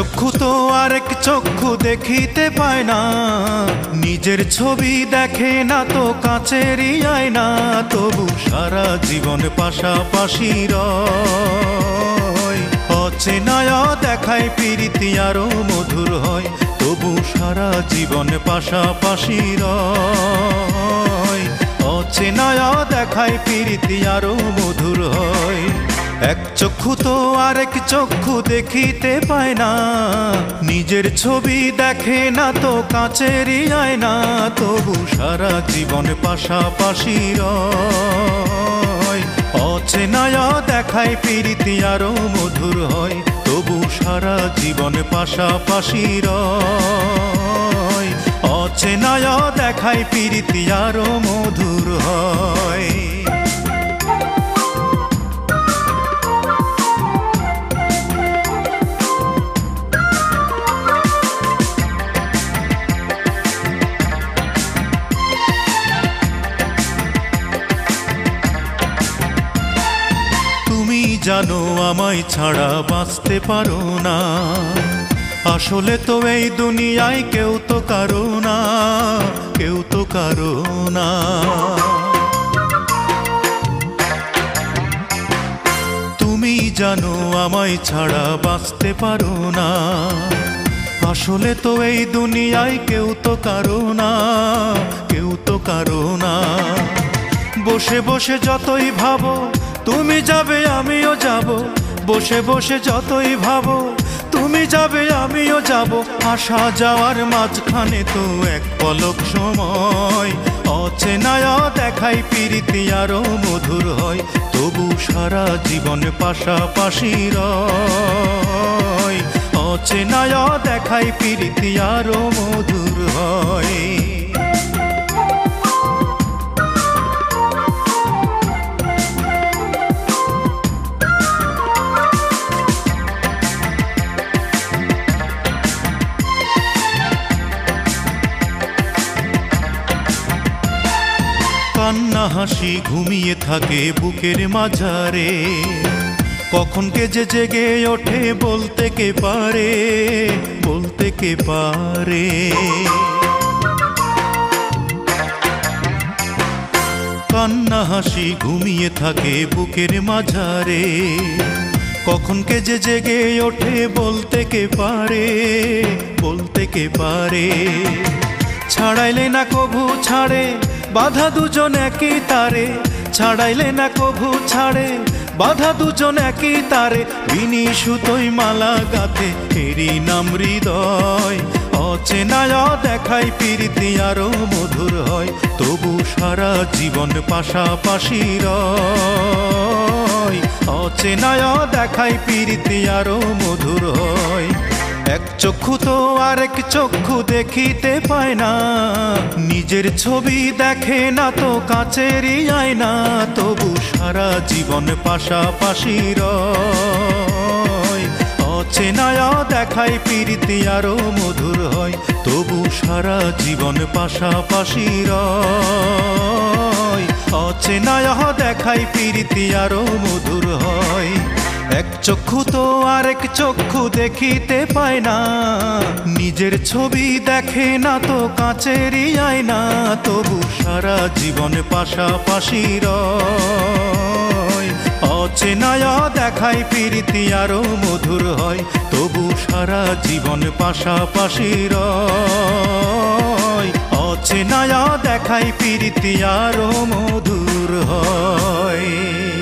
চক্ষু তো আরেক চক্ষু দেখিতে পায় না। নিজের ছবি দেখে না তো কাছেরই আয়না। তবু সারা জীবন পাশাপাশি রয়। অচেনায় দেখায় প্রীতি আরও মধুর হয়। তবু সারা জীবন পাশাপাশি রয়। অচেনায় দেখায় প্রীতি আরও মধুর হয়। এক চক্ষু তো আরেক চক্ষু দেখিতে পায় না। নিজের ছবি দেখে না তো কাঁচেরই আয় না তবু সারা জীবন পাশাপাশি রয়। অচেনায় দেখায় প্রীতি আরও মধুর হয়, তবু সারা জীবন পাশাপাশি রয়। অচেনায় দেখায় প্রীতি আরও মধুর হয়। জানো, আমায় ছাড়া বাঁচতে পারো না। আসলে তো এই দুনিয়ায় কেউ তো কারও না, কেউ তো কারও না। তুমি জানো, আমায় ছাড়া বাঁচতে পারো না। আসলে তো এই দুনিয়ায় কেউ তো কারও না, কেউ তো কারও না। বসে বসে যতই ভাবো তুমি যাবে, আমিও যাব। বসে বসে যতই ভাবো, তুমি যাবে, আমিও যাব। আসা যাওয়ার মাঝখানে তো এক পলক সময়। অচেনায় দেখাই প্রীতি আরও মধুর হয়। তবু সারা জীবন পাশাপাশি রয়। অচেনায় দেখাই প্রীতি আরও মধুর হয়। কান্না হাসি ঘুমিয়ে থাকে বুকের মাঝারে। কখন কে যে জেগে ওঠে বলতে কে পারে, বলতে কে পারে। কান্না হাসি ঘুমিয়ে থাকে বুকের মাঝারে। কখন কে যে জেগে ওঠে বলতে কে পারে, বলতে কে পারে। ছাড়াইলে না কভু ছাড়ে বাধা দুজন একই তারে, ছাড়াইলে না কভু ছাড়ে। বাধা দুজন একই তারে, বিনি সুতোই মালা গাতে এরি নাম হৃদয়। অচেনায় দেখাই প্রীতি আরও মধুর হয়, তবু সারা জীবন পাশাপাশি রয়। অচেনায় দেখাই প্রীতি আরও মধুর হয়। এক চক্ষু তো আরেক চক্ষু দেখিতে পায় না। নিজের ছবি দেখে না তো কাছেরই আয়না, তবু সারা জীবন পাশাপাশি রয়। অচেনায় দেখাই প্রীতি আরও মধুর হয়, তবু সারা জীবন পাশাপাশি রয়। অচেনায় দেখাই প্রীতি আরও মধুর হয়। এক চক্ষু তো আরেক চক্ষু দেখিতে পায় না। নিজের ছবি দেখে না তো কাছেরই আয়না। তবু সারা জীবন পাশাপাশি রয়। অচেনায় দেখাই প্রীতি আরও মধুর হয়। তবু সারা জীবন পাশাপাশি রয়। অচেনায় দেখাই প্রীতি আরও মধুর হয়।